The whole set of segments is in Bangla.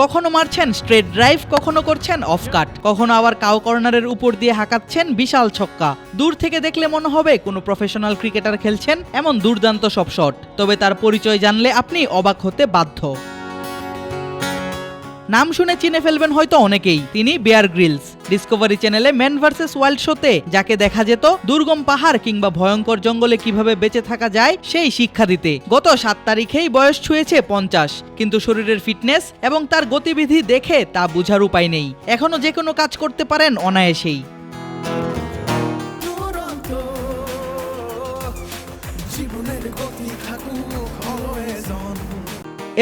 কখনো মারছেন স্ট্রেট ড্রাইভ কখনো করছেন অফ কাট কখনো আবার কাউ কর্নারের উপর দিয়ে হাঁকাচ্ছেন, বিশাল ছক্কা। দূর থেকে দেখলে মনে হবে কোনো প্রফেশনাল ক্রিকেটার খেলছেন, এমন দুর্দান্ত সব শট তবে তার পরিচয় জানলে আপনি অবাক হতে বাধ্য। নাম শুনে চিনে ফেলবেন হয়তো অনেকেই। তিনি বেয়ার গ্রিলস ডিসকভারি চ্যানেলে ম্যান ভার্সেস ওয়াইল্ড শোতে যাকে দেখা যেত দুর্গম পাহাড় কিংবা ভয়ঙ্কর জঙ্গলে কীভাবে বেঁচে থাকা যায়, সেই শিক্ষা দিতে। গত সাত তারিখেই বয়স ছুঁয়েছে পঞ্চাশ, কিন্তু শরীরের ফিটনেস এবং তার গতিবিধি দেখে তা বোঝার উপায় নেই। এখনও যে কোনো কাজ করতে পারেন অনায়াসেই। জীবনের গতি থাকুক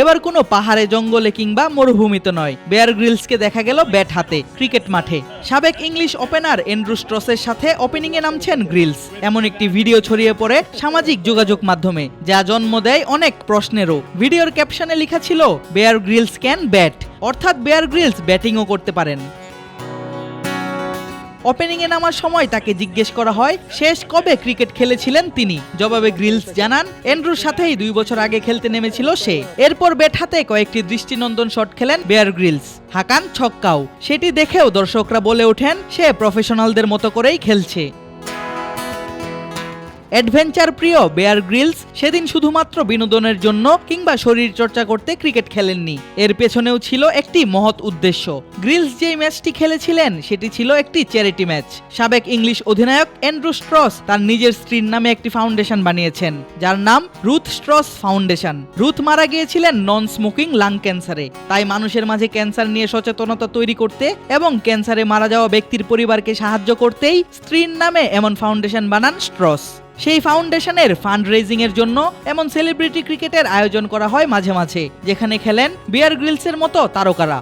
এবার কোনো পাহাড়ে, জঙ্গলে কিংবা মরুভূমিতে নয়। বেয়ার গ্রিলসকে দেখা গেল ব্যাট হাতে, ক্রিকেট মাঠে। সাবেক ইংলিশ ওপেনার এন্ড্রু স্ট্রসের সাথে ওপেনিংয়ে নামছেন গ্রিলস এমন একটি ভিডিও ছড়িয়ে পড়ে সামাজিক যোগাযোগ মাধ্যমে, যা জন্ম দেয় অনেক প্রশ্নেরও। ভিডিওর ক্যাপশনে লেখা ছিল বেয়ার গ্রিলস ক্যান ব্যাট অর্থাৎ বেয়ার গ্রিলস ব্যাটিংও করতে পারেন। ওপেনিংয়ে নামার সময় তাকে জিজ্ঞেস করা হয়, শেষ কবে ক্রিকেট খেলেছিলেন তিনি? জবাবে গ্রিলস জানান, এন্ড্রুর সাথেই দুই বছর আগে খেলতে নেমেছিল সে। এরপর ব্যাট হাতে কয়েকটি দৃষ্টিনন্দন শট খেলেন বেয়ার গ্রিলস। হাকান ছক্কাও। সেটি দেখেও দর্শকরা বলে ওঠেন, সে প্রফেশনালদের মতো করেই খেলছে। অ্যাডভেঞ্চার প্রিয় বেয়ার গ্রিলস সেদিন শুধুমাত্র বিনোদনের জন্য কিংবা শরীর চর্চা করতে ক্রিকেট খেলেননি। এর পেছনেও ছিল একটি মহৎ উদ্দেশ্য। গ্রিলস যেই ম্যাচটি খেলেছিলেন, সেটি ছিল একটি চ্যারিটি ম্যাচ। সাবেক ইংলিশ অধিনায়ক অ্যান্ড্রু স্ট্রস তার নিজের স্ত্রীর নামে একটি ফাউন্ডেশন বানিয়েছেন, যার নাম রুথ স্ট্রস ফাউন্ডেশন। রুথ মারা গিয়েছিলেন নন স্মোকিং লাং ক্যান্সারে। তাই মানুষের মাঝে ক্যান্সার নিয়ে সচেতনতা তৈরি করতে এবং ক্যান্সারে মারা যাওয়া ব্যক্তির পরিবারকে সাহায্য করতেই স্ত্রীর নামে এমন ফাউন্ডেশন বানান স্ট্রস। সেই ফাউন্ডেশনের ফান্ড রেজিং এর জন্য এমন সেলিব্রিটি ক্রিকেটের আয়োজন করা হয় মাঝে মাঝে যেখানে খেলেন বিয়ার গ্রিলসের মতো তারকারা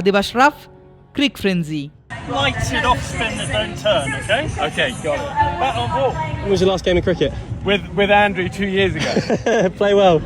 আদিবাস রাফ ক্রিক ফ্রেঞ্জি lighted off spin that don't turn, okay? Okay, got it. Bat on ball. When was your last game of cricket? With with Andrew two years ago. Play well.